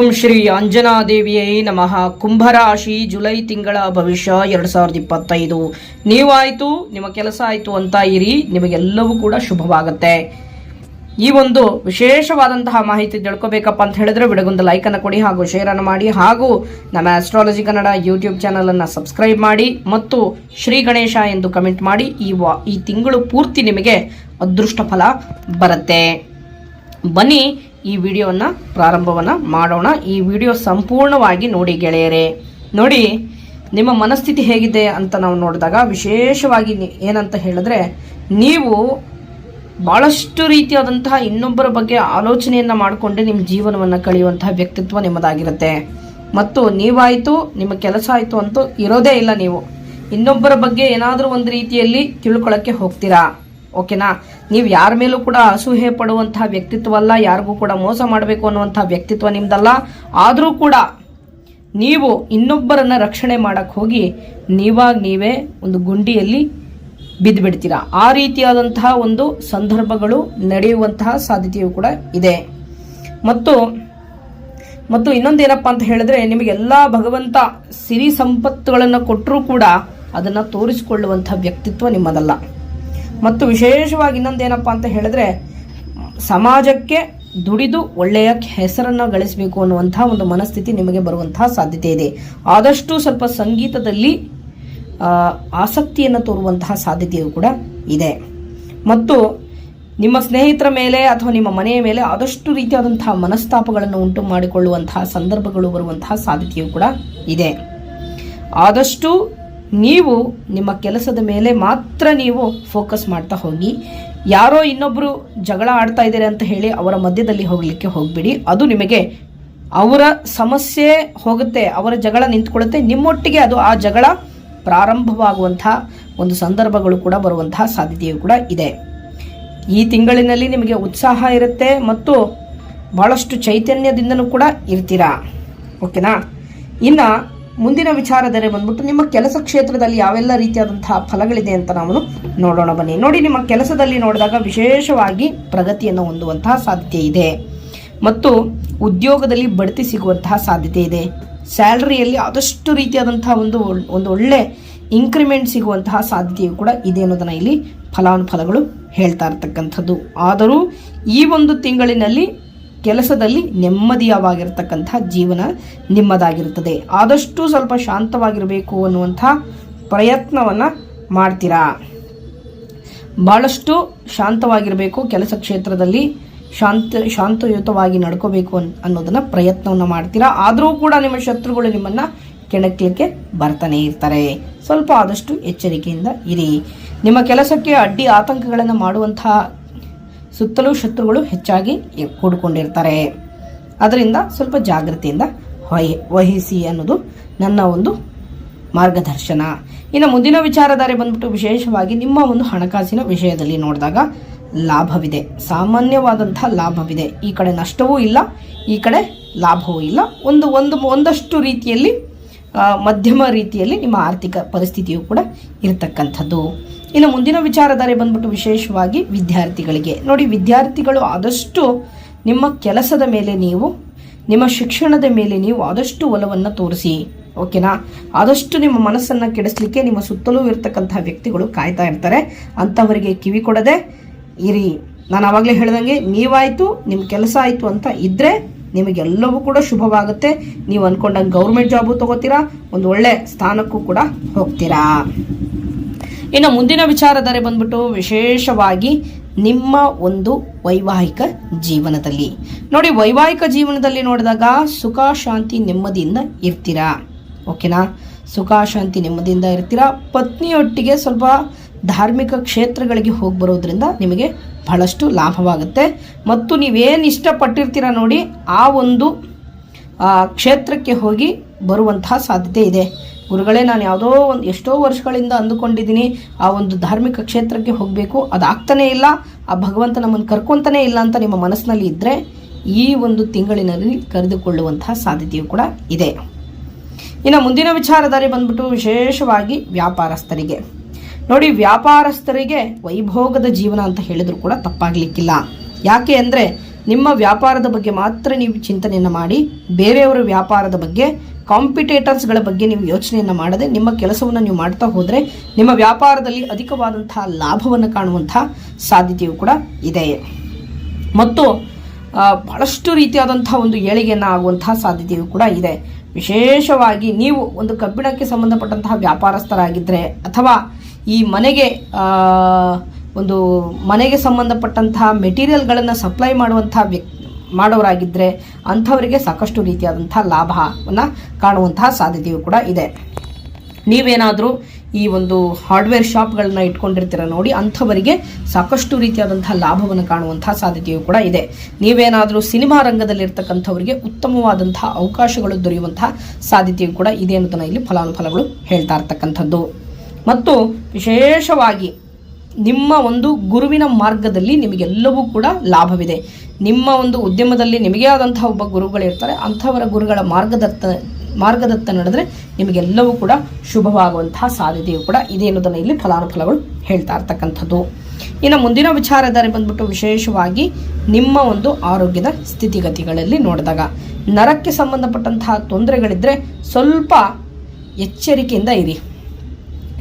ಓಂ ಶ್ರೀ ಅಂಜನಾದೇವಿಯೇ ನಮಃ. ಕುಂಭರಾಶಿ ಜುಲೈ ತಿಂಗಳ ಭವಿಷ್ಯ ಎರಡು ಸಾವಿರದ ಇಪ್ಪತ್ತೈದು. ನೀವಾಯಿತು, ನಿಮ್ಮ ಕೆಲಸ ಆಯಿತು ಅಂತ ಇರಿ, ನಿಮಗೆಲ್ಲವೂ ಕೂಡ ಶುಭವಾಗುತ್ತೆ. ಈ ಒಂದು ವಿಶೇಷವಾದಂತಹ ಮಾಹಿತಿ ತಿಳ್ಕೊಬೇಕಪ್ಪ ಅಂತ ಹೇಳಿದ್ರೆ ವಿಡಗೊಂದು ಲೈಕನ್ನು ಕೊಡಿ ಹಾಗೂ ಶೇರನ್ನು ಮಾಡಿ ಹಾಗೂ ನಮ್ಮ ಆಸ್ಟ್ರಾಲಜಿ ಕನ್ನಡ ಯೂಟ್ಯೂಬ್ ಚಾನಲನ್ನು ಸಬ್ಸ್ಕ್ರೈಬ್ ಮಾಡಿ ಮತ್ತು ಶ್ರೀ ಗಣೇಶ ಎಂದು ಕಮೆಂಟ್ ಮಾಡಿ ಈ ವಾ, ಈ ತಿಂಗಳು ಪೂರ್ತಿ ನಿಮಗೆ ಅದೃಷ್ಟ ಫಲ ಬರುತ್ತೆ. ಬನ್ನಿ ಈ ವಿಡಿಯೋನ ಪ್ರಾರಂಭವನ್ನ ಮಾಡೋಣ. ಈ ವಿಡಿಯೋ ಸಂಪೂರ್ಣವಾಗಿ ನೋಡಿ ಗೆಳೆಯರೇ. ನೋಡಿ, ನಿಮ್ಮ ಮನಸ್ಥಿತಿ ಹೇಗಿದೆ ಅಂತ ನಾವು ನೋಡಿದಾಗ ವಿಶೇಷವಾಗಿ ಏನಂತ ಹೇಳಿದ್ರೆ, ನೀವು ಬಹಳಷ್ಟು ರೀತಿಯಾದಂತಹ ಇನ್ನೊಬ್ಬರ ಬಗ್ಗೆ ಆಲೋಚನೆಯನ್ನ ಮಾಡಿಕೊಂಡೆ ನಿಮ್ಮ ಜೀವನವನ್ನು ಕಳೆಯುವಂತಹ ವ್ಯಕ್ತಿತ್ವ ನಿಮ್ಮದಾಗಿರುತ್ತೆ. ಮತ್ತು ನೀವಾಯಿತು, ನಿಮ್ಮ ಕೆಲಸ ಆಯಿತು ಅಂತೂ ಇರೋದೇ ಇಲ್ಲ ನೀವು. ಇನ್ನೊಬ್ಬರ ಬಗ್ಗೆ ಏನಾದರೂ ಒಂದು ರೀತಿಯಲ್ಲಿ ತಿಳ್ಕೊಳ್ಳೋಕ್ಕೆ ಹೋಗ್ತೀರಾ. ಓಕೆನಾ? ನೀವು ಯಾರ ಮೇಲೂ ಕೂಡ ಅಸೂಹೆ ಪಡುವಂತಹ ವ್ಯಕ್ತಿತ್ವ ಅಲ್ಲ ಯಾರಿಗೂ ಕೂಡ ಮೋಸ ಮಾಡಬೇಕು ಅನ್ನುವಂತಹ ವ್ಯಕ್ತಿತ್ವ ನಿಮ್ದಲ್ಲ. ಆದರೂ ಕೂಡ ನೀವು ಇನ್ನೊಬ್ಬರನ್ನ ರಕ್ಷಣೆ ಮಾಡಕ್ ಹೋಗಿ ನೀವಾಗ ನೀವೇ ಒಂದು ಗುಂಡಿಯಲ್ಲಿ ಬಿದ್ದು ಬಿಡ್ತೀರಾ ಆ ರೀತಿಯಾದಂತಹ ಒಂದು ಸಂದರ್ಭಗಳು ನಡೆಯುವಂತಹ ಸಾಧ್ಯತೆಯೂ ಕೂಡ ಇದೆ. ಮತ್ತು ಮತ್ತು ಇನ್ನೊಂದೇನಪ್ಪ ಅಂತ ಹೇಳಿದ್ರೆ ನಿಮಗೆಲ್ಲ ಭಗವಂತ ಸಿರಿ ಸಂಪತ್ತುಗಳನ್ನು ಕೊಟ್ಟರೂ ಕೂಡ ಅದನ್ನು ತೋರಿಸಿಕೊಳ್ಳುವಂಥ ವ್ಯಕ್ತಿತ್ವ ನಿಮ್ಮದಲ್ಲ. ಮತ್ತು ವಿಶೇಷವಾಗಿ ಇನ್ನೊಂದೇನಪ್ಪ ಅಂತ ಹೇಳಿದ್ರೆ, ಸಮಾಜಕ್ಕೆ ದುಡಿದು ಒಳ್ಳೆಯ ಹೆಸರನ್ನು ಗಳಿಸಬೇಕು ಅನ್ನುವಂಥ ಒಂದು ಮನಸ್ಥಿತಿ ನಿಮಗೆ ಬರುವಂತಹ ಸಾಧ್ಯತೆ ಇದೆ. ಆದಷ್ಟು ಸ್ವಲ್ಪ ಸಂಗೀತದಲ್ಲಿ ಆಸಕ್ತಿಯನ್ನು ತೋರುವಂತಹ ಸಾಧ್ಯತೆಯೂ ಕೂಡ ಇದೆ. ಮತ್ತು ನಿಮ್ಮ ಸ್ನೇಹಿತರ ಮೇಲೆ ಅಥವಾ ನಿಮ್ಮ ಮನೆಯ ಮೇಲೆ ಆದಷ್ಟು ರೀತಿಯಾದಂತಹ ಮನಸ್ತಾಪಗಳನ್ನು ಉಂಟು ಮಾಡಿಕೊಳ್ಳುವಂತಹ ಸಂದರ್ಭಗಳು ಬರುವಂತಹ ಸಾಧ್ಯತೆಯೂ ಕೂಡ ಇದೆ. ಆದಷ್ಟು ನೀವು ನಿಮ್ಮ ಕೆಲಸದ ಮೇಲೆ ಮಾತ್ರ ನೀವು ಫೋಕಸ್ ಮಾಡ್ತಾ ಹೋಗಿ. ಯಾರೋ ಇನ್ನೊಬ್ಬರು ಜಗಳ ಆಡ್ತಾ ಇದ್ದಾರೆ ಅಂತ ಹೇಳಿ ಅವರ ಮಧ್ಯದಲ್ಲಿ ಹೋಗಲಿಕ್ಕೆ ಹೋಗಬೇಡಿ. ಅದು ನಿಮಗೆ ಅವರ ಸಮಸ್ಯೆ ಹೋಗುತ್ತೆ, ಅವರ ಜಗಳ ನಿಂತ್ಕೊಳ್ಳುತ್ತೆ. ನಿಮ್ಮೊಟ್ಟಿಗೆ ಅದು ಆ ಜಗಳ ಪ್ರಾರಂಭವಾಗುವಂತಹ ಒಂದು ಸಂದರ್ಭಗಳು ಕೂಡ ಬರುವಂತಹ ಸಾಧ್ಯತೆಯೂ ಕೂಡ ಇದೆ. ಈ ತಿಂಗಳಿನಲ್ಲಿ ನಿಮಗೆ ಉತ್ಸಾಹ ಇರುತ್ತೆ ಮತ್ತು ಬಹಳಷ್ಟು ಚೈತನ್ಯದಿಂದನೂ ಕೂಡ ಇರ್ತೀರಾ? ಓಕೆನಾ ಇನ್ನ ಮುಂದಿನ ವಿಚಾರದರೆ ಬಂದ್ಬಿಟ್ಟು ನಿಮ್ಮ ಕೆಲಸ ಕ್ಷೇತ್ರದಲ್ಲಿ ಯಾವೆಲ್ಲ ರೀತಿಯಾದಂತಹ ಫಲಗಳಿದೆ ಅಂತ ನಾವು ನೋಡೋಣ. ಬನ್ನಿ, ನೋಡಿ ನಿಮ್ಮ ಕೆಲಸದಲ್ಲಿ ನೋಡಿದಾಗ ವಿಶೇಷವಾಗಿ ಪ್ರಗತಿಯನ್ನು ಹೊಂದುವಂತಹ ಸಾಧ್ಯತೆ ಇದೆ. ಮತ್ತು ಉದ್ಯೋಗದಲ್ಲಿ ಬಡ್ತಿ ಸಿಗುವಂತಹ ಸಾಧ್ಯತೆ ಇದೆ. ಸ್ಯಾಲ್ರಿಯಲ್ಲಿ ಆದಷ್ಟು ರೀತಿಯಾದಂತಹ ಒಂದು ಒಂದು ಒಳ್ಳೆ ಇನ್ಕ್ರಿಮೆಂಟ್ ಸಿಗುವಂತಹ ಸಾಧ್ಯತೆಯು ಕೂಡ ಇದೆ ಅನ್ನೋದನ್ನು ಇಲ್ಲಿ ಫಲಾನುಫಲಗಳು ಹೇಳ್ತಾ ಇರತಕ್ಕಂಥದ್ದು. ಆದರೂ ಈ ಒಂದು ತಿಂಗಳಿನಲ್ಲಿ ಕೆಲಸದಲ್ಲಿ ನೆಮ್ಮದಿಯವಾಗಿರ್ತಕ್ಕಂಥ ಜೀವನ ನಿಮ್ಮದಾಗಿರುತ್ತದೆ. ಆದಷ್ಟು ಸ್ವಲ್ಪ ಶಾಂತವಾಗಿರಬೇಕು ಅನ್ನುವಂಥ ಪ್ರಯತ್ನವನ್ನು ಮಾಡ್ತೀರಾ? ಬಹಳಷ್ಟು ಶಾಂತವಾಗಿರಬೇಕು, ಕೆಲಸ ಕ್ಷೇತ್ರದಲ್ಲಿ ಶಾಂತ, ಶಾಂತಯುತವಾಗಿ ನಡ್ಕೋಬೇಕು ಅನ್, ಅನ್ನೋದನ್ನ ಪ್ರಯತ್ನವನ್ನು ಮಾಡ್ತೀರಾ? ಆದರೂ ಕೂಡ ನಿಮ್ಮ ಶತ್ರುಗಳು ನಿಮ್ಮನ್ನ ಕೆಣಕ್ಲಿಕ್ಕೆ ಬರ್ತಾನೆ ಇರ್ತಾರೆ. ಸ್ವಲ್ಪ ಆದಷ್ಟು ಎಚ್ಚರಿಕೆಯಿಂದ ಇರಿ. ನಿಮ್ಮ ಕೆಲಸಕ್ಕೆ ಅಡ್ಡಿ ಆತಂಕಗಳನ್ನು ಮಾಡುವಂತಹ ಸುತ್ತಲೂ ಶತ್ರುಗಳು ಹೆಚ್ಚಾಗಿ ಕೂಡಿಕೊಂಡಿರ್ತಾರೆ. ಅದರಿಂದ ಸ್ವಲ್ಪ ಜಾಗೃತಿಯಿಂದ ವಹಿ- ವಹಿಸಿ ಅನ್ನೋದು ನನ್ನ ಒಂದು ಮಾರ್ಗದರ್ಶನ. ಇನ್ನು ಮುಂದಿನ ವಿಚಾರಧಾರೆ ಬಂದ್ಬಿಟ್ಟು ವಿಶೇಷವಾಗಿ ನಿಮ್ಮ ಒಂದು ಹಣಕಾಸಿನ ವಿಷಯದಲ್ಲಿ ನೋಡಿದಾಗ ಲಾಭವಿದೆ. ಸಾಮಾನ್ಯವಾದಂತಹ ಲಾಭವಿದೆ. ಈ ಕಡೆ ನಷ್ಟವೂ ಇಲ್ಲ, ಈ ಕಡೆ ಲಾಭವೂ ಇಲ್ಲ. ಒಂದು ಒಂದು, ಒಂದಷ್ಟು ರೀತಿಯಲ್ಲಿ ಮಧ್ಯಮ ರೀತಿಯಲ್ಲಿ ನಿಮ್ಮ ಆರ್ಥಿಕ ಪರಿಸ್ಥಿತಿಯು ಕೂಡ ಇರತಕ್ಕಂಥದ್ದು. ಇನ್ನು ಮುಂದಿನ ವಿಚಾರಧಾರೆ ಬಂದ್ಬಿಟ್ಟು ವಿಶೇಷವಾಗಿ ವಿದ್ಯಾರ್ಥಿಗಳಿಗೆ. ನೋಡಿ, ವಿದ್ಯಾರ್ಥಿಗಳು ಆದಷ್ಟು ನಿಮ್ಮ ಕೆಲಸದ ಮೇಲೆ ನೀವು, ನಿಮ್ಮ ಶಿಕ್ಷಣದ ಮೇಲೆ ನೀವು ಆದಷ್ಟು ಒಲವನ್ನು ತೋರಿಸಿ, ಓಕೆನಾ? ಆದಷ್ಟು ನಿಮ್ಮ ಮನಸ್ಸನ್ನು ಕೆಡಿಸ್ಲಿಕ್ಕೆ ನಿಮ್ಮ ಸುತ್ತಲೂ ಇರತಕ್ಕಂತಹ ವ್ಯಕ್ತಿಗಳು ಕಾಯ್ತಾ ಇರ್ತಾರೆ. ಅಂಥವರಿಗೆ ಕಿವಿ ಕೊಡದೆ ಇರಿ. ನಾನು ಆವಾಗಲೇ ಹೇಳ್ದಂಗೆ, ನೀವಾಯಿತು ನಿಮ್ಮ ಕೆಲಸ ಆಯಿತು ಅಂತ ಇದ್ದರೆ ನಿಮಗೆಲ್ಲವೂ ಕೂಡ ಶುಭವಾಗುತ್ತೆ. ನೀವು ಅನ್ಕೊಂಡಂಗೆ ಗೌರ್ಮೆಂಟ್ ಜಾಬು ತಗೋತೀರಾ, ಒಂದು ಒಳ್ಳೆ ಸ್ಥಾನಕ್ಕೂ ಕೂಡ ಹೋಗ್ತೀರಾ. ಇನ್ನು ಮುಂದಿನ ವಿಚಾರಧಾರೆ ಬಂದ್ಬಿಟ್ಟು ವಿಶೇಷವಾಗಿ ನಿಮ್ಮ ಒಂದು ವೈವಾಹಿಕ ಜೀವನದಲ್ಲಿ. ನೋಡಿ, ವೈವಾಹಿಕ ಜೀವನದಲ್ಲಿ ನೋಡಿದಾಗ ಸುಖ, ಶಾಂತಿ, ನೆಮ್ಮದಿಯಿಂದ ಇರ್ತೀರಾ? ಓಕೆನಾ? ಸುಖ, ಶಾಂತಿ, ನೆಮ್ಮದಿಯಿಂದ ಇರ್ತೀರಾ? ಪತ್ನಿಯೊಟ್ಟಿಗೆ ಸ್ವಲ್ಪ ಧಾರ್ಮಿಕ ಕ್ಷೇತ್ರಗಳಿಗೆ ಹೋಗಿ ಬರೋದ್ರಿಂದ ನಿಮಗೆ ಬಹಳಷ್ಟು ಲಾಭವಾಗುತ್ತೆ. ಮತ್ತು ನೀವೇನು ಇಷ್ಟಪಟ್ಟಿರ್ತೀರ ನೋಡಿ, ಆ ಒಂದು ಕ್ಷೇತ್ರಕ್ಕೆ ಹೋಗಿ ಬರುವಂತಹ ಸಾಧ್ಯತೆ ಇದೆ. ಗುರುಗಳೇ, ನಾನು ಯಾವುದೋ ಒಂದು, ಎಷ್ಟೋ ವರ್ಷಗಳಿಂದ ಅಂದುಕೊಂಡಿದ್ದೀನಿ, ಆ ಒಂದು ಧಾರ್ಮಿಕ ಕ್ಷೇತ್ರಕ್ಕೆ ಹೋಗಬೇಕು. ಅದಾಗ್ತಾನೇ ಇಲ್ಲ. ಆ ಭಗವಂತ ನಮ್ಮನ್ನು ಕರ್ಕೊತಾನೇ ಇಲ್ಲ ಅಂತ ನಿಮ್ಮ ಮನಸ್ಸಿನಲ್ಲಿ ಇದ್ದರೆ ಈ ಒಂದು ತಿಂಗಳಿನಲ್ಲಿ ಕರೆದುಕೊಳ್ಳುವಂತಹ ಸಾಧ್ಯತೆಯು ಕೂಡ ಇದೆ. ಇನ್ನು ಮುಂದಿನ ವಿಚಾರಧಾರೆ ಬಂದ್ಬಿಟ್ಟು ವಿಶೇಷವಾಗಿ ವ್ಯಾಪಾರಸ್ಥರಿಗೆ. ನೋಡಿ, ವ್ಯಾಪಾರಸ್ಥರಿಗೆ ವೈಭೋಗದ ಜೀವನ ಅಂತ ಹೇಳಿದ್ರು ಕೂಡ ತಪ್ಪಾಗ್ಲಿಕ್ಕಿಲ್ಲ. ಯಾಕೆ ಅಂದರೆ ನಿಮ್ಮ ವ್ಯಾಪಾರದ ಬಗ್ಗೆ ಮಾತ್ರ ನೀವು ಚಿಂತನೆಯನ್ನು ಮಾಡಿ, ಬೇರೆಯವರ ವ್ಯಾಪಾರದ ಬಗ್ಗೆ ಕಾಂಪಿಟೇಟರ್ಸ್ಗಳ ಬಗ್ಗೆ ನೀವು ಯೋಚನೆಯನ್ನು ಮಾಡದೆ, ನಿಮ್ಮ ಕೆಲಸವನ್ನು ನೀವು ಮಾಡ್ತಾ ಹೋದರೆ ನಿಮ್ಮ ವ್ಯಾಪಾರದಲ್ಲಿ ಅಧಿಕವಾದಂತಹ ಲಾಭವನ್ನು ಕಾಣುವಂತಹ ಸಾಧ್ಯತೆಯು ಕೂಡ ಇದೆ. ಮತ್ತು ಬಹಳಷ್ಟು ರೀತಿಯಾದಂತಹ ಒಂದು ಏಳಿಗೆಯನ್ನು ಆಗುವಂತಹ ಸಾಧ್ಯತೆಯು ಕೂಡ ಇದೆ. ವಿಶೇಷವಾಗಿ ನೀವು ಒಂದು ಕಬ್ಬಿಣಕ್ಕೆ ಸಂಬಂಧಪಟ್ಟಂತಹ ವ್ಯಾಪಾರಸ್ಥರಾಗಿದ್ದರೆ ಅಥವಾ ಈ ಮನೆಗೆ ಒಂದು ಮನೆಗೆ ಸಂಬಂಧಪಟ್ಟಂತಹ ಮೆಟೀರಿಯಲ್ಗಳನ್ನು ಸಪ್ಲೈ ಮಾಡುವಂಥ ವ್ಯಕ್ತಿ ಮಾಡೋರಾಗಿದ್ದರೆ ಅಂಥವರಿಗೆ ಸಾಕಷ್ಟು ರೀತಿಯಾದಂಥ ಲಾಭವನ್ನು ಕಾಣುವಂತಹ ಸಾಧ್ಯತೆಯೂ ಕೂಡ ಇದೆ. ನೀವೇನಾದರೂ ಈ ಒಂದು ಹಾರ್ಡ್ವೇರ್ ಶಾಪ್ಗಳನ್ನ ಇಟ್ಕೊಂಡಿರ್ತೀರ ನೋಡಿ, ಅಂಥವರಿಗೆ ಸಾಕಷ್ಟು ರೀತಿಯಾದಂತಹ ಲಾಭವನ್ನು ಕಾಣುವಂತಹ ಸಾಧ್ಯತೆಯೂ ಕೂಡ ಇದೆ. ನೀವೇನಾದರೂ ಸಿನಿಮಾ ರಂಗದಲ್ಲಿರ್ತಕ್ಕಂಥವರಿಗೆ ಉತ್ತಮವಾದಂತಹ ಅವಕಾಶಗಳು ದೊರೆಯುವಂತಹ ಸಾಧ್ಯತೆಯು ಕೂಡ ಇದೆ ಅನ್ನೋದನ್ನ ಇಲ್ಲಿ ಫಲಾನುಫಲಗಳು ಹೇಳ್ತಾ ಇರ್ತಕ್ಕಂಥದ್ದು. ಮತ್ತು ವಿಶೇಷವಾಗಿ ನಿಮ್ಮ ಒಂದು ಗುರುವಿನ ಮಾರ್ಗದಲ್ಲಿ ನಿಮಗೆಲ್ಲವೂ ಕೂಡ ಲಾಭವಿದೆ. ನಿಮ್ಮ ಒಂದು ಉದ್ಯಮದಲ್ಲಿ ನಿಮಗೆ ಆದಂತಹ ಒಬ್ಬ ಗುರುಗಳಿರ್ತಾರೆ ಅಂಥವರ ಗುರುಗಳ ಮಾರ್ಗದತ್ತ ಮಾರ್ಗದತ್ತ ನಡೆದ್ರೆ ನಿಮಗೆಲ್ಲವೂ ಕೂಡ ಶುಭವಾಗುವಂತಹ ಸಾಧ್ಯತೆಯು ಕೂಡ ಇದೆ ಅನ್ನೋದನ್ನು ಇಲ್ಲಿ ಫಲಾನುಫಲಗಳು ಹೇಳ್ತಾ ಇರ್ತಕ್ಕಂಥದ್ದು. ಇನ್ನು ಮುಂದಿನ ವಿಚಾರಧಾರೆ ಬಂದ್ಬಿಟ್ಟು ವಿಶೇಷವಾಗಿ ನಿಮ್ಮ ಒಂದು ಆರೋಗ್ಯದ ಸ್ಥಿತಿಗತಿಗಳಲ್ಲಿ ನೋಡಿದಾಗ, ನರಕ್ಕೆ ಸಂಬಂಧಪಟ್ಟಂತಹ ತೊಂದರೆಗಳಿದ್ದರೆ ಸ್ವಲ್ಪ ಎಚ್ಚರಿಕೆಯಿಂದ ಇರಿ.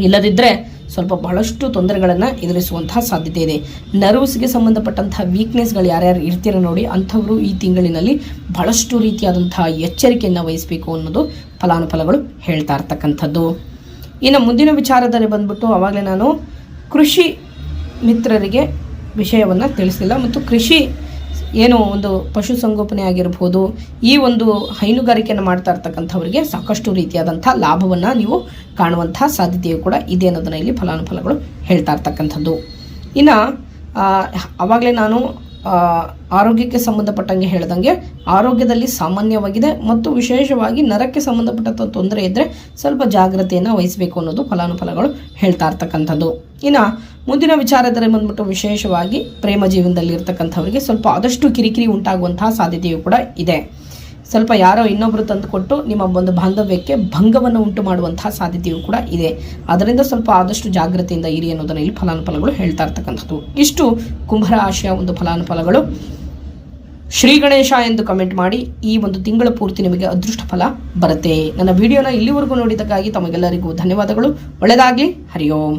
ಇಲ್ಲದಿದ್ದರೆ ಸ್ವಲ್ಪ ಬಹಳಷ್ಟು ತೊಂದರೆಗಳನ್ನು ಎದುರಿಸುವಂತಹ ಸಾಧ್ಯತೆ ಇದೆ. ನರ್ವ್ಸ್ಗೆ ಸಂಬಂಧಪಟ್ಟಂತಹ ವೀಕ್ನೆಸ್ಗಳು ಯಾರ್ಯಾರು ಇರ್ತೀರ ನೋಡಿ, ಅಂಥವರು ಈ ತಿಂಗಳಿನಲ್ಲಿ ಬಹಳಷ್ಟು ರೀತಿಯಾದಂತಹ ಎಚ್ಚರಿಕೆಯನ್ನು ವಹಿಸಬೇಕು ಅನ್ನೋದು ಫಲಾನುಫಲಗಳು ಹೇಳ್ತಾ ಇರ್ತಕ್ಕಂಥದ್ದು. ಇನ್ನು ಮುಂದಿನ ವಿಚಾರದಲ್ಲಿ ಬಂದ್ಬಿಟ್ಟು ಅವಾಗಲೇ ನಾನು ಕೃಷಿ ಮಿತ್ರರಿಗೆ ವಿಷಯವನ್ನು ತಿಳಿಸಿಲ್ಲ ಮತ್ತು ಕೃಷಿ ಏನು ಒಂದು ಪಶುಸಂಗೋಪನೆ ಆಗಿರ್ಬೋದು, ಈ ಒಂದು ಹೈನುಗಾರಿಕೆಯನ್ನು ಮಾಡ್ತಾ ಇರ್ತಕ್ಕಂಥವರಿಗೆ ಸಾಕಷ್ಟು ರೀತಿಯಾದಂಥ ಲಾಭವನ್ನು ನೀವು ಕಾಣುವಂಥ ಸಾಧ್ಯತೆಯು ಕೂಡ ಇದೆ ಅನ್ನೋದನ್ನು ಇಲ್ಲಿ ಫಲಾನುಫಲಗಳು ಹೇಳ್ತಾ ಇರ್ತಕ್ಕಂಥದ್ದು. ಇನ್ನು ಆವಾಗಲೇ ನಾನು ಆರೋಗ್ಯಕ್ಕೆ ಸಂಬಂಧಪಟ್ಟಂಗೆ ಹೇಳ್ದಂಗೆ ಆರೋಗ್ಯದಲ್ಲಿ ಸಾಮಾನ್ಯವಾಗಿದೆ ಮತ್ತು ವಿಶೇಷವಾಗಿ ನರಕ್ಕೆ ಸಂಬಂಧಪಟ್ಟಂಥ ತೊಂದರೆ ಇದ್ದರೆ ಸ್ವಲ್ಪ ಜಾಗ್ರತೆಯನ್ನು ವಹಿಸಬೇಕು ಅನ್ನೋದು ಫಲಾನುಫಲಗಳು ಹೇಳ್ತಾ ಇರ್ತಕ್ಕಂಥದ್ದು. ಇನ್ನು ಮುಂದಿನ ವಿಚಾರದಲ್ಲಿ ಬಂದ್ಬಿಟ್ಟು ವಿಶೇಷವಾಗಿ ಪ್ರೇಮ ಜೀವನದಲ್ಲಿ ಇರ್ತಕ್ಕಂಥವರಿಗೆ ಸ್ವಲ್ಪ ಆದಷ್ಟು ಕಿರಿಕಿರಿ ಉಂಟಾಗುವಂತಹ ಸಾಧ್ಯತೆಯೂ ಕೂಡ ಇದೆ. ಸ್ವಲ್ಪ ಯಾರೋ ಇನ್ನೊಬ್ಬರು ತಂದುಕೊಟ್ಟು ನಿಮ್ಮ ಒಂದು ಬಾಂಧವ್ಯಕ್ಕೆ ಭಂಗವನ್ನು ಉಂಟು ಮಾಡುವಂತಹ ಸಾಧ್ಯತೆಯೂ ಕೂಡ ಇದೆ. ಅದರಿಂದ ಸ್ವಲ್ಪ ಆದಷ್ಟು ಜಾಗ್ರತೆಯಿಂದ ಇರಿ ಅನ್ನೋದನ್ನು ಇಲ್ಲಿ ಫಲಾನುಫಲಗಳು ಹೇಳ್ತಾ ಇರ್ತಕ್ಕಂಥದ್ದು. ಇಷ್ಟು ಕುಂಭರಾಶಿಯ ಒಂದು ಫಲಾನುಫಲಗಳು. ಶ್ರೀ ಗಣೇಶ ಎಂದು ಕಮೆಂಟ್ ಮಾಡಿ ಈ ಒಂದು ತಿಂಗಳ ಪೂರ್ತಿ ನಿಮಗೆ ಅದೃಷ್ಟ ಫಲ ಬರುತ್ತೆ. ನನ್ನ ವಿಡಿಯೋನ ಇಲ್ಲಿವರೆಗೂ ನೋಡಿದ್ದಕ್ಕಾಗಿ ತಮಗೆಲ್ಲರಿಗೂ ಧನ್ಯವಾದಗಳು. ಒಳ್ಳೆಯದಾಗಲಿ. ಹರಿ ಓಂ